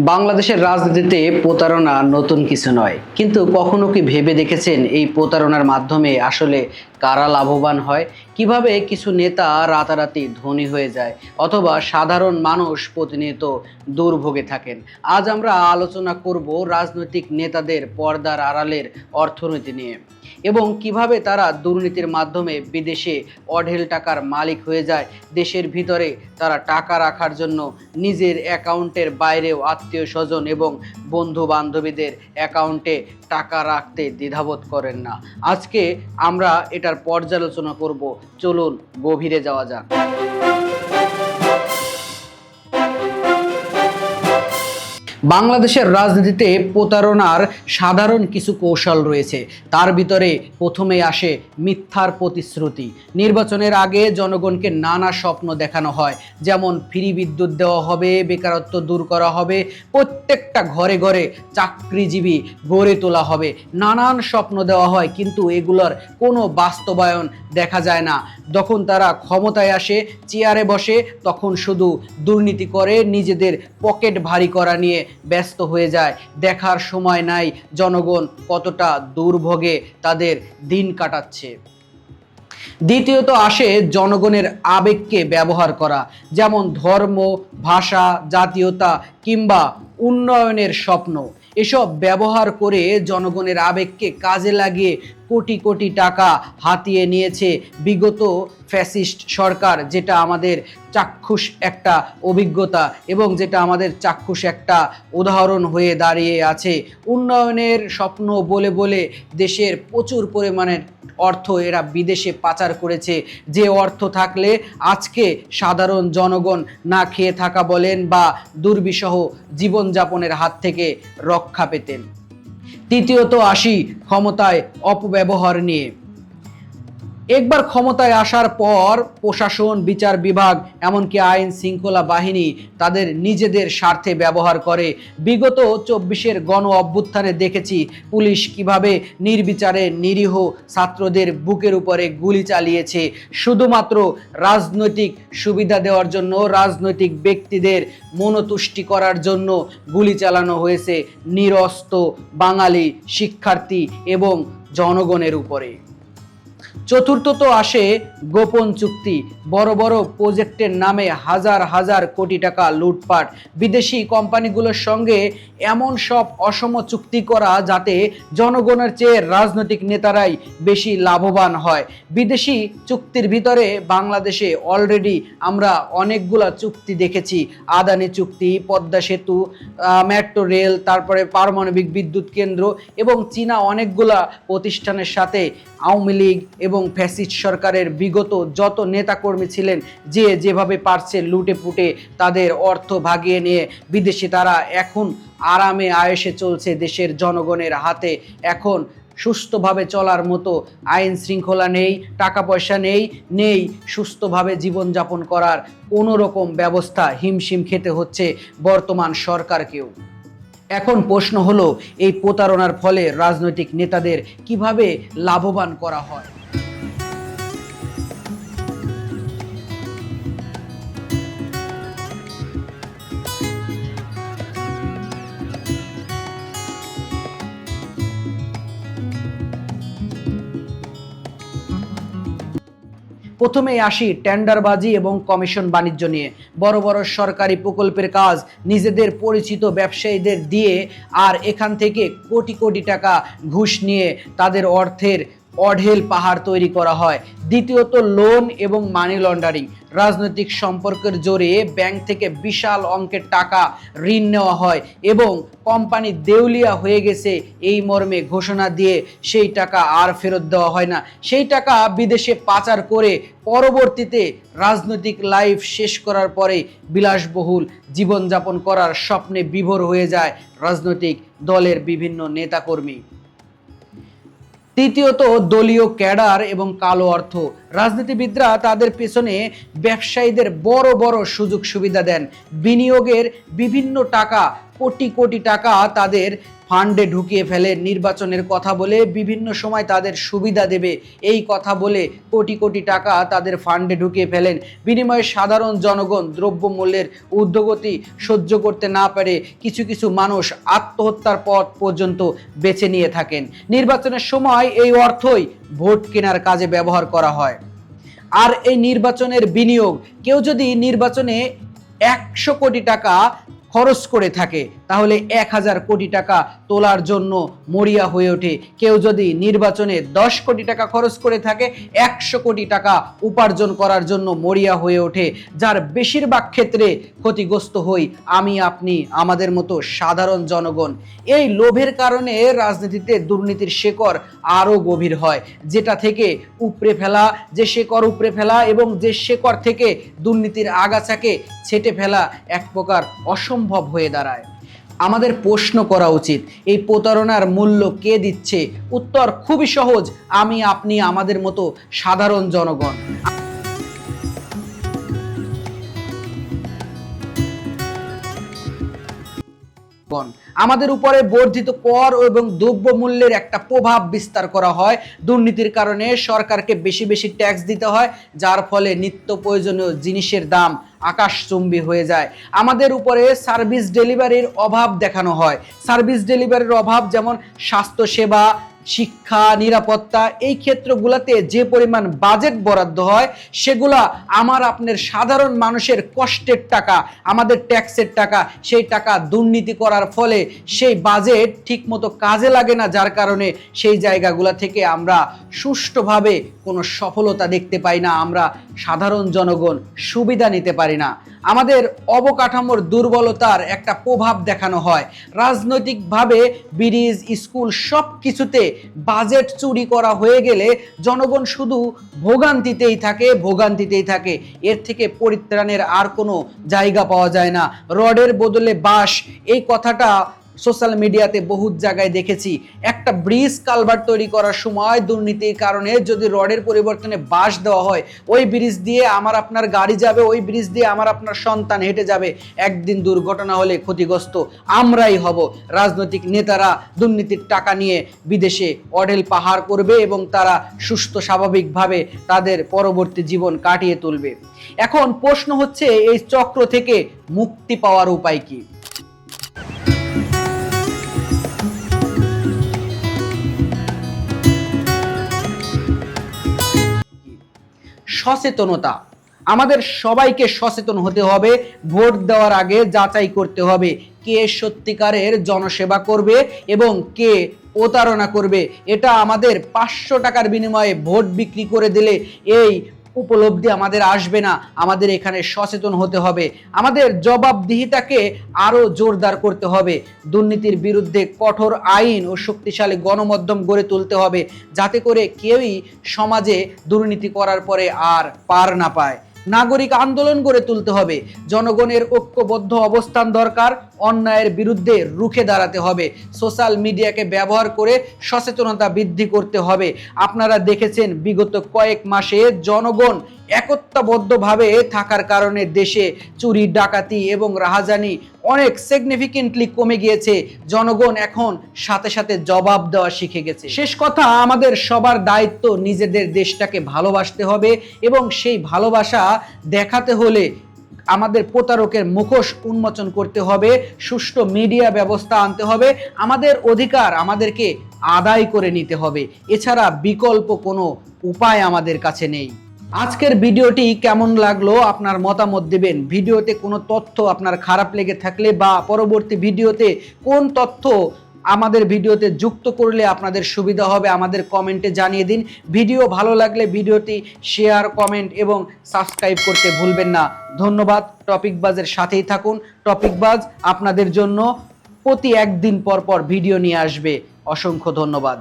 বাংলাদেশের রাজনীতিতে প্রতারণা নতুন কিছু নয়। কিন্তু কখনো কি ভেবে দেখেছেন এই প্রতারণার মাধ্যমে আসলে কারা লাভবান হয়? কীভাবে কিছু নেতা রাতারাতি ধনী হয়ে যায়? অথবা সাধারণ মানুষ প্রতিনিয়ত দুর্ভোগে থাকেন। আজ আমরা আলোচনা করব রাজনৈতিক নেতাদের পর্দার আড়ালের অর্থনীতি নিয়ে। এবং কীভাবে তারা দুর্নীতির মাধ্যমে বিদেশে অঢেল টাকার মালিক হয়ে যায়, দেশের ভিতরে তারা টাকা রাখার জন্য নিজের অ্যাকাউন্টের বাইরেও আত্মীয় স্বজন এবং বন্ধু বান্ধবীদের অ্যাকাউন্টে টাকা রাখতে দ্বিধাবোধ করেন না। আজকে আমরা এটার পর্যালোচনা করব। চলুন গভীরে যাওয়া যাক। বাংলাদেশের রাজনীতিতে প্রতারণার সাধারণ কিছু কৌশল রয়েছে। তার ভিতরে প্রথমে আসে মিথ্যার প্রতিশ্রুতি। নির্বাচনের আগে জনগণকে নানা স্বপ্ন দেখানো হয়। যেমন ফ্রি বিদ্যুৎ দেওয়া হবে, বেকারত্ব দূর করা হবে, প্রত্যেকটা ঘরে ঘরে চাকরিজীবী গড়ে তোলা হবে। নানান স্বপ্ন দেওয়া হয়, কিন্তু এগুলোর কোনো বাস্তবায়ন দেখা যায় না। যখন তারা ক্ষমতায় আসে, চেয়ারে বসে, তখন শুধু দুর্নীতি করে, নিজেদের পকেট ভারী করা নিয়ে ব্যস্ত হয়ে যায়। দেখার সময় নাই। জনগণ কতটা দুর্ভোগে তাদের দিন কাটাচ্ছে। দ্বিতীয়ত আসে জনগণের আবেগকে ব্যবহার করা। যেমন ধর্ম, ভাষা, জাতীয়তা কিংবা উন্নয়নের স্বপ্ন। এসব ব্যবহার করে জনগণের আবেগকে কাজে লাগিয়ে কোটি কোটি টাকা হাতিয়ে নিয়েছে বিগত ফ্যাসিস্ট সরকার, যেটা আমাদের চাক্ষুষ একটা অভিজ্ঞতা এবং যেটা আমাদের চাক্ষুষ একটা উদাহরণ হয়ে দাঁড়িয়ে আছে। উন্নয়নের স্বপ্ন বলে বলে দেশের প্রচুর পরিমাণের অর্থ এরা বিদেশে পাচার করেছে। যে অর্থ থাকলে আজকে সাধারণ জনগণ না খেয়ে থাকা বলেন বা দুর্বিষহ জীবনযাপনের হাত থেকে রক্ষা পেতেন। তৃতীয়ত আসি ক্ষমতায় অপব্যবহার নিয়ে। একবার ক্ষমতায় আসার পর প্রশাসন, বিচার বিভাগ, এমনকি আইন শৃঙ্খলা বাহিনী তাদের নিজেদের স্বার্থে ব্যবহার করে। বিগত চব্বিশের গণ অভ্যুত্থানে দেখেছি পুলিশ কীভাবে নির্বিচারে নিরীহ ছাত্রদের বুকের উপরে গুলি চালিয়েছে। শুধুমাত্র রাজনৈতিক সুবিধা দেওয়ার জন্য, রাজনৈতিক ব্যক্তিদের মনতুষ্টি করার জন্য গুলি চালানো হয়েছে নিরস্ত বাঙালি শিক্ষার্থী এবং জনগণের উপরে। চতুর্থত আসে গোপন চুক্তি। বড় বড় প্রজেক্টের নামে হাজার হাজার কোটি টাকা লুটপাট। বিদেশি কোম্পানিগুলোর সঙ্গে এমন সব অসম চুক্তি করা যাতে জনগণের চেয়ে রাজনৈতিক নেতারাই বেশি লাভবান হয়। বিদেশি চুক্তির ভিতরে বাংলাদেশে অলরেডি আমরা অনেকগুলা চুক্তি দেখেছি। আদানি চুক্তি, পদ্মা সেতু মেট্রো রেল তারপরে পারমাণবিক বিদ্যুৎ কেন্দ্র এবং চীনা অনেকগুলা প্রতিষ্ঠানের সাথে আওয়ামী লীগ এবং ফ্যাসিস্ট সরকারের বিগত যত নেতাকর্মী ছিলেন, যে যেভাবে পারছে লুটে পুটে তাদের অর্থ ভাগিয়ে নিয়ে, বিদেশে তারা এখন আরামে আয়েসে চলছে দেশের জনগণের হাতে। এখন সুস্থভাবে চলার মতো আইন শৃঙ্খলা নেই টাকা পয়সা নেই নেই সুস্থভাবে জীবনযাপন করার কোনো রকম ব্যবস্থা হিমশিম খেতে হচ্ছে বর্তমান সরকারকেও। এখন প্রশ্ন হলো, এই প্রতারণার ফলে রাজনৈতিক নেতাদের কীভাবে লাভবান করা হয়? প্রথমেই আসি টেন্ডারবাজি এবং কমিশন বাণিজ্য নিয়ে। বড় বড় সরকারি প্রকল্পের কাজ নিজেদের পরিচিত ব্যবসায়ীদের দিয়ে আর এখান থেকে কোটি কোটি টাকা ঘুষ নিয়ে তাদের অর্থের অঢেল পাহাড় তৈরি করা হয়। দ্বিতীয়ত লোন এবং মানি লন্ডারিং রাজনৈতিক সম্পর্কের জোরে ব্যাংক থেকে বিশাল অঙ্কের টাকা ঋণ নেওয়া হয় এবং কোম্পানি দেউলিয়া হয়ে গেছে এই মর্মে ঘোষণা দিয়ে সেই টাকা আর ফেরত দেওয়া হয় না। সেই টাকা বিদেশে পাচার করে পরবর্তীতে রাজনৈতিক লাইফ শেষ করার পরে বিলাসবহুল জীবনযাপন করার স্বপ্নে বিভোর হয়ে যায় রাজনৈতিক দলের বিভিন্ন নেতাকর্মী। তৃতীয়ত দলীয় ক্যাডার এবং কালো অর্থ। রাজনীতিবিদরা তাদের পেছনে ব্যবসায়ীদের বড় বড় সুযোগ সুবিধা দেন। বিনিয়োগের বিভিন্ন টাকা, কোটি কোটি টাকা তাদের ফান্ডে ঢুকিয়ে ফেলে নির্বাচনের কথা বলে বিভিন্ন সময় তাদের সুবিধা দেবে এই কথা বলে কোটি কোটি টাকা তাদের ফান্ডে ঢুকিয়ে ফেলেন। বিনিময়ে সাধারণ জনগণ দ্রব্যমূল্যের ঊর্ধ্বগতি সহ্য করতে না পারে কিছু কিছু মানুষ আত্মহত্যার পথ পর্যন্ত বেছে নিয়ে থাকেন। নির্বাচনের সময় এই অর্থই ভোট কেনার কাজে ব্যবহার করা হয়। আর এই নির্বাচনের বিনিয়োগ কেউ যদি নির্বাচনে একশো কোটি টাকা খরচ করে থাকে তাহলে এক হাজার কোটি টাকা তোলার জন্য মরিয়া হয়ে ওঠে। কেউ যদি নির্বাচনে দশ কোটি টাকা খরচ করে থাকে, একশো কোটি টাকা উপার্জন করার জন্য মরিয়া হয়ে ওঠে। যার বেশিরভাগ ক্ষেত্রে ক্ষতিগ্রস্ত হই আমি, আপনি, আমাদের মতো সাধারণ জনগণ। এই লোভের কারণে রাজনীতিতে দুর্নীতির শেকড় আরও গভীর হয়, যেটা থেকে উপড়ে ফেলা, যে শেকড় উপড়ে ফেলা এবং যে শেকড় থেকে দুর্নীতির আগাছাকে ছেটে ফেলা এক প্রকার অসম্ভব হয়ে দাঁড়ায়। আমাদের প্রশ্ন করা উচিত। এই প্রতারণার মূল্য কে দিচ্ছে? উত্তর খুবই সহজ, আমি, আপনি, আমাদের মতো সাধারণ জনগণ। আমাদের উপরে বর্ধিত কর এবং দ্রব্য মূল্যের একটা প্রভাব বিস্তার করা হয়। দুর্নীতির কারণে সরকারকে বেশি বেশি ট্যাক্স দিতে হয়, যার ফলে নিত্য প্রয়োজনীয় জিনিসের দাম আকাশচুম্বী হয়ে যায়। আমাদের উপরে সার্ভিস ডেলিভারির অভাব দেখানো হয়। সার্ভিস ডেলিভারির অভাব যেমন স্বাস্থ্যসেবা, শিক্ষা, নিরাপত্তা, এই ক্ষেত্রগুলোতে যে পরিমাণ বাজেট বরাদ্দ হয়, সেগুলা আমার আপনার সাধারণ মানুষের কষ্টের টাকা, আমাদের ট্যাক্সের টাকা, সেই টাকা দুর্নীতি করার ফলে সেই বাজেট ঠিকমতো কাজে লাগে না, যার কারণে সেই জায়গাগুলো থেকে আমরা সুষ্ঠুভাবে কোনো সফলতা দেখতে পাই না। আমরা সাধারণ জনগণ সুবিধা নিতে পারি না। আমাদের অবকাঠামোর দুর্বলতার একটা প্রভাব দেখানো হয়। রাজনৈতিকভাবে ব্রিজ স্কুল সব কিছুতে বাজেট চুরি করা হয়ে গেলে জনগণ শুধু ভোগান্তিতেই থাকে ভোগান্তিতেই থাকে। এর থেকে পরিত্রাণের আর কোনো জায়গা পাওয়া যায় না। রডের বদলে বাস এই কথাটা সোশ্যাল মিডিয়াতে বহু জায়গায় দেখেছি। একটা ব্রিজ কালভার তৈরি করার সময় দুর্নীতির কারণে যদি রডের পরিবর্তনে বাঁশ দেওয়া হয়, ওই ব্রিজ দিয়ে আমার আপনার গাড়ি যাবে, ওই ব্রিজ দিয়ে আমার আপনার সন্তান হেঁটে যাবে। একদিন দুর্ঘটনা হলে ক্ষতিগ্রস্ত আমরাই হব। রাজনৈতিক নেতারা দুর্নীতির টাকা নিয়ে বিদেশে অডেল পাহাড় করবে এবং তারা সুস্থ, স্বাভাবিকভাবে তাদের পরবর্তী জীবন কাটিয়ে তুলবে। এখন প্রশ্ন হচ্ছে, এই চক্র থেকে মুক্তি পাওয়ার উপায় কি? সচেতনতা। আমাদের সবাইকে সচেতন হতে হবে, ভোট দেওয়ার আগে যাচাই করতে হবে কে সত্যিকারের জনসেবা করবে এবং কে প্রতারণা করবে। এটা আমাদের পাঁচশো টাকার বিনিময়ে ভোট বিক্রি করে দিলে এই উপলব্ধি আমাদের আসবে না, আমাদের এখানে সচেতন হতে হবে। আমাদের জবাবদিহিতাকে আরও জোরদার করতে হবে। দুর্নীতির বিরুদ্ধে কঠোর আইন ও শক্তিশালী গণমাধ্যম গড়ে তুলতে হবে, যাতে করে কেউই সমাজে দুর্নীতি করার পরে আর পার না পায়। নাগরিক আন্দোলন গড়ে তুলতে হবে। জনগণের ঐক্যবদ্ধ অবস্থান দরকার, অন্যায়ের বিরুদ্ধে রুখে দাঁড়াতে হবে। সোশ্যাল মিডিয়াকে ব্যবহার করে সচেতনতা বৃদ্ধি করতে হবে। আপনারা দেখেছেন, বিগত কয়েক মাসে জনগণ একত্রবদ্ধভাবে থাকার কারণে দেশে চুরি, ডাকাতি এবং রাহাজানি অনেক সিগনিফিকেন্টলি কমে গিয়েছে। জনগণ এখন সাথে সাথে জবাব দেওয়া শিখে গেছে। শেষ কথা, আমাদের সবার দায়িত্ব নিজেদের দেশটাকে ভালোবাসতে হবে এবং সেই ভালোবাসা দেখাতে হলে আমাদের প্রতারকের মুখোশ উন্মোচন করতে হবে, সুষ্ঠু মিডিয়া ব্যবস্থা আনতে হবে, আমাদের অধিকার আমাদেরকে আদায় করে নিতে হবে। এছাড়া বিকল্প কোনো উপায় আমাদের কাছে নেই। আজকের ভিডিওটি কেমন লাগল আপনার মতামত দেবেন? ভিডিওতে কোনো তথ্য আপনার খারাপ লেগে থাকলে বা পরবর্তী ভিডিওতে কোন তথ্য আমাদের ভিডিওতে যুক্ত করলে আপনাদের সুবিধা হবে আমাদের কমেন্টে জানিয়ে দিন। ভিডিও ভালো লাগলে ভিডিওটি শেয়ার, কমেন্ট এবং সাবস্ক্রাইব করতে ভুলবেন না। ধন্যবাদ। টপিক বাজের সাথেই থাকুন। টপিক বাজ আপনাদের জন্য প্রতি একদিন পর পর ভিডিও নিয়ে আসবে। অসংখ্য ধন্যবাদ।